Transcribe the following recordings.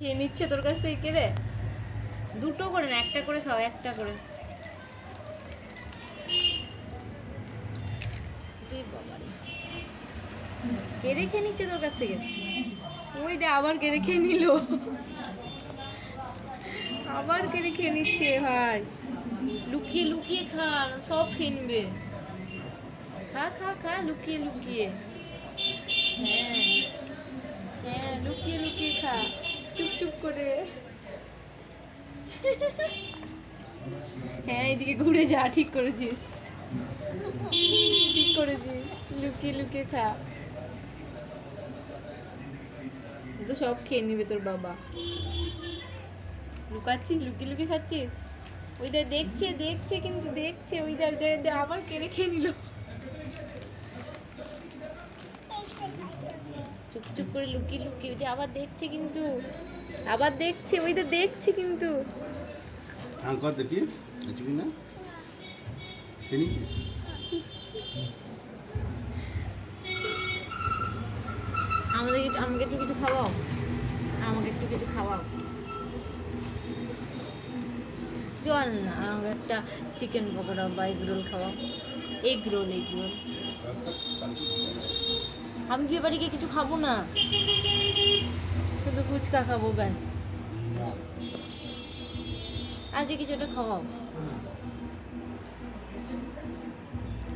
খেয়ে নিচ্ছে তোর কাছ থেকে কেড়ে? দুটো করে না, একটা করে খাও, একটা করে। কেড়ে খেয়ে নিচ্ছে তোর কাছ থেকে? ওই দে, আবার কেড়ে খেয়ে নিল। আবার কেড়ে খেয়ে নিচ্ছে ভাই। লুকিয়ে লুকিয়ে খা, সব খেয়ে নিবে খা খা খা, লুকিয়ে লুকিয়ে। হ্যাঁ হ্যাঁ লুকিয়ে লুকিয়ে খা। চুপ চুপ করে। হ্যাঁ এদিকে ঘুরে যা ঠিক করেছিস। ঠিক করেছিস। লুকিয়ে লুকিয়ে খা। তো সব খেয়ে নিবে তোর বাবা। লুকাচ্ছিস? লুকিয়ে লুকিয়ে খাচ্ছিস? ওই দেখছে দেখছে কিন্তু দেখছে। ওই দেখ, আবার কেড়ে খেয়ে নিল। চুপচুপ করে লুকিয়ে লুকিয়ে ওই আবার দেখছে কিন্তু আবার দেখছে ওই তো দেখছে কিন্তু। হ্যাঁ, আঙ্কর দেখি আছি না আমাদের আমাকে একটু কিছু খাওয়াও? আমাকে একটু কিছু খাওয়াও। চল না আমাকে একটা চিকেন পকোড়া বা এগ রোল খাওয়াও। এগ রোল এগ রোল আমি বিয়ে বাড়ি গিয়ে কিছু খাব না শুধু ফুচকা খাব ব্যাস। আজকে কিছু একটা খাওয়াও।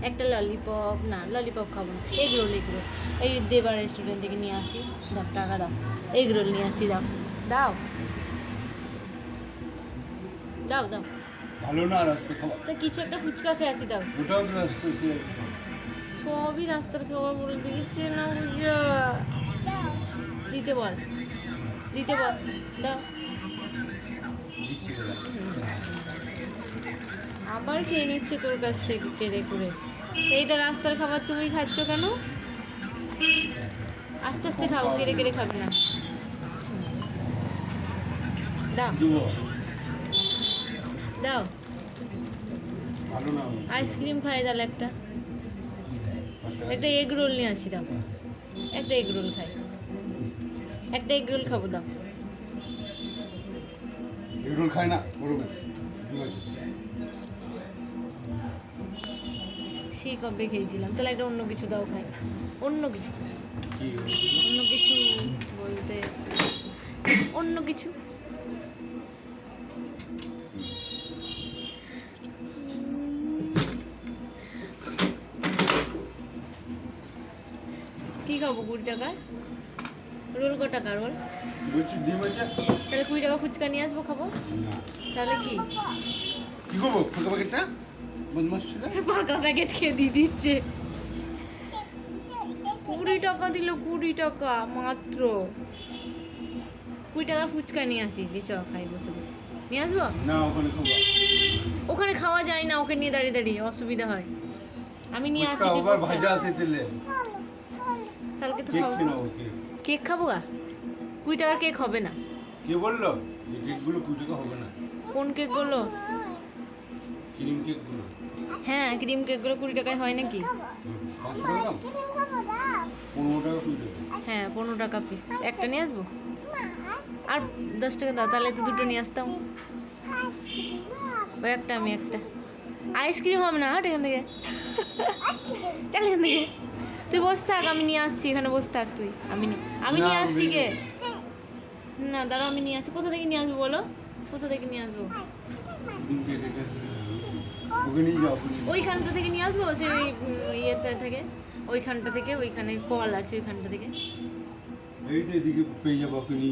একটা ললিপপ না ললিপপ খাব না এগ রোল এগ রোল এই দেবা রেস্টুরেন্ট থেকে নিয়ে আসি। দাও টাকা দাও। এগ রোল নিয়ে আসি দাও। দাও। দাও দাও। ভালো না রাস্তা খাবার তা কিছু একটা ফুচকা খেয়ে আসি দাও। ওটাও রাস্তা সবই রাস্তার খাবার বলে দিচ্ছে না বুঝা। দিতে বল। দিতে বল। দাও। আবার খেয়ে নিচ্ছে তোর কাছ থেকে কেড়ে করে এইটা রাস্তার খাবার তুমি খাচ্ছ কেন? আস্তে আস্তে খাও কেড়ে কেড়ে খাবে না। দাও। দাও। আইসক্রিম খাই তাহলে একটা। একটা এগ রোল নিয়ে আসি দাও। একটা এগ রোল খাই। একটা এগ রোল খাব দাও। এগুলো খায় না করবে ঠিক কবে খেয়েছিলাম? তাহলে একটা অন্য কিছু দাও খাই। অন্য কিছু। অন্য কিছু বলতে অন্য কিছু কি খাব কুড়ি টাকার রোল ক টাকা রোল তাহলে কুড়ি টাকা ফুচকা নিয়ে আসব খাব? তাহলে কি? কি করব ফুলকা প্যাকেটটা বদমাস ছিল? ফাঁকা প্যাকেট খেয়ে দিয়ে দিচ্ছে। কুড়ি টাকা দিল কুড়ি টাকা মাত্র। কুড়ি টাকা ফুচকা নিয়ে আসি দিয়ে চ খাই বসে বসে। নিয়ে আসব? না ওখানে খাব। ওখানে খাওয়া যায় না ওকে নিয়ে দাঁড়িয়ে দাঁড়িয়ে অসুবিধা হয়। আমি নিয়ে আসি ভাজা। আছে তেলে। কালকে তো খাব। কেক খাব গা। কুড়ি টাকার কেক হবে না। কে বলল? কেকগুলো কুড়ি টাকা হবে না। কোন কেকগুলো ক্রিম কেকগুলো। হ্যাঁ ক্রিম কেকগুলো কুড়ি টাকায় হয় নাকি? হ্যাঁ পনেরো টাকা পিস একটা নিয়ে আসব? আর দশ টাকা দাও তাহলে তো দুটো নিয়ে আসতাম। ওই একটা আমি একটা। আইসক্রিম হবে না হাট এখান থেকে। চল এখান থেকে। তুই বসে থাক আমি নিয়ে আসছি এখানে বসে থাক তুই। আমি নি- আমি নিয়ে আসছি কে? না দাঁড়াও আমি নিয়ে আসছি কোথা থেকে নিয়ে আসব বলো? কোথা থেকে নিয়ে আসব। ওইখানটা থেকে নিয়ে আসব সেই ওই ইয়েতে ইয়েটা থেকে? ওইখানটা থেকে ওইখানে কল আছে ওইখানটা থেকে। এইটা এদিকে পেয়ে যাব ওকে নিয়ে